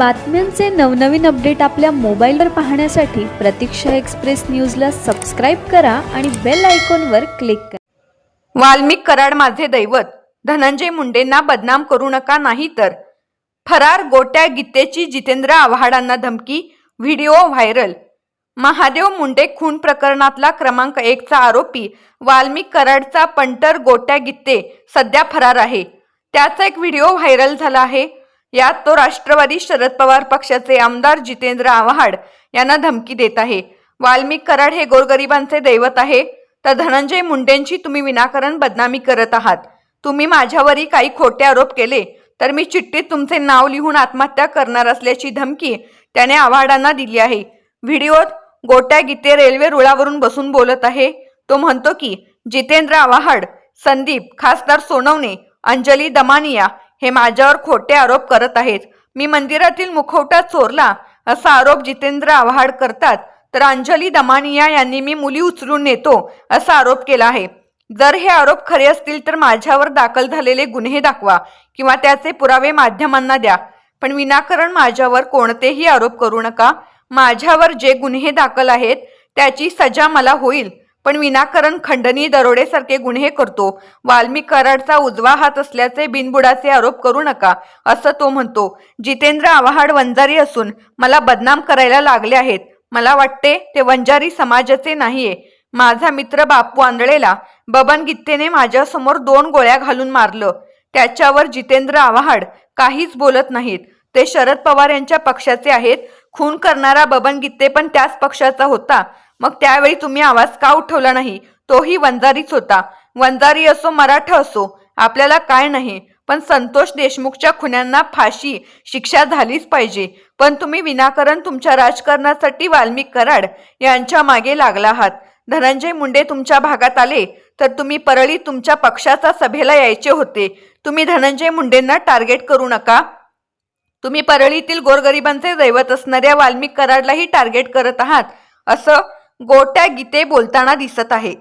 बातम्यांचे नवनवीन अपडेट आपल्या मोबाईलवर पाहण्यासाठी प्रतीक्षा एक्सप्रेस न्यूजला सबस्क्राईब करा आणि बेल आयकॉनवर क्लिक करा. वाल्मिक कराड माझे दैवत धनंजय मुंडेंना बदनाम करू नका नाही तर. फरार गोट्या गीतेची जितेंद्र आव्हाडांना धमकी व्हिडिओ व्हायरल. महादेव मुंडे खून प्रकरणातला क्रमांक एकचा आरोपी वाल्मिक कराडचा पंटर गोट्या गीते सध्या फरार आहे. त्याचा एक व्हिडिओ व्हायरल झाला आहे. यात तो राष्ट्रवादी शरद पवार पक्षाचे आमदार जितेंद्र आव्हाड यांना धमकी देत आहे. वाल्मिक कराड हे गोरगरिबांचे दैवत आहे. तर धनंजय मुंडेंची तुम्ही विनाकारण बदनामी करत आहात. तुम्ही माझ्यावरही काही खोटे आरोप केले तर मी चिठ्ठीत तुमचे नाव लिहून आत्महत्या करणार असल्याची धमकी त्याने आव्हाडांना दिली आहे. व्हिडिओत गोट्या गीते रेल्वे रुळावरून बसून बोलत आहे. तो म्हणतो की जितेंद्र आव्हाड संदीप खासदार सोनवणे अंजली दमानिया हे माझ्यावर खोटे आरोप करत आहेत. मी मंदिरातील मुखवटा चोरला असा आरोप जितेंद्र आव्हाड करतात. तर अंजली दमानिया यांनी मी मुली उचलून नेतो असा आरोप केला आहे. जर हे आरोप खरे असतील तर माझ्यावर दाखल झालेले गुन्हे दाखवा किंवा त्याचे पुरावे माध्यमांना द्या. पण विनाकारण माझ्यावर कोणतेही आरोप करू नका. माझ्यावर जे गुन्हे दाखल आहेत त्याची सजा मला होईल. पण विनाकारण खंडणी दरोडेसारखे गुन्हे करतो. वाल्मी कराडचा उजवा हात असल्याचे बिनबुडाचे आरोप करू नका असं तो म्हणतो. जितेंद्र आव्हाड वंजारी असून मला बदनाम करायला लागले आहेत. मला वाटते ते वंजारी समाजाचे नाहीये. माझा मित्र बापू आंधळेला बबन गित्तेने माझ्यासमोर दोन गोळ्या घालून मारलं. त्याच्यावर जितेंद्र आव्हाड काहीच बोलत नाहीत. ते शरद पवार यांच्या पक्षाचे आहेत. खून करणारा बबन गित्ते पण त्याच पक्षाचा होता. मग त्यावेळी तुम्ही आवाज का उठवला नाही? तोही वंजारीच होता. वंजारी असो मराठा असो आपल्याला काय नाही. पण संतोष देशमुखच्या खुन्यांना फाशी शिक्षा झालीच पाहिजे. पण तुम्ही विनाकारण तुमच्या राजकारणासाठी वाल्मिक कराड यांच्या मागे लागला आहात. धनंजय मुंडे तुमच्या भागात आले तर तुम्ही परळी तुमच्या पक्षाचा सभेला यायचे होते. तुम्ही धनंजय मुंडेंना टार्गेट करू नका. तुम्ही परळीतील गोरगरिबांचे दैवत असणाऱ्या वाल्मिक कराडलाही टार्गेट करत आहात असं गोट्या गीते बोलताना दिसत आहे.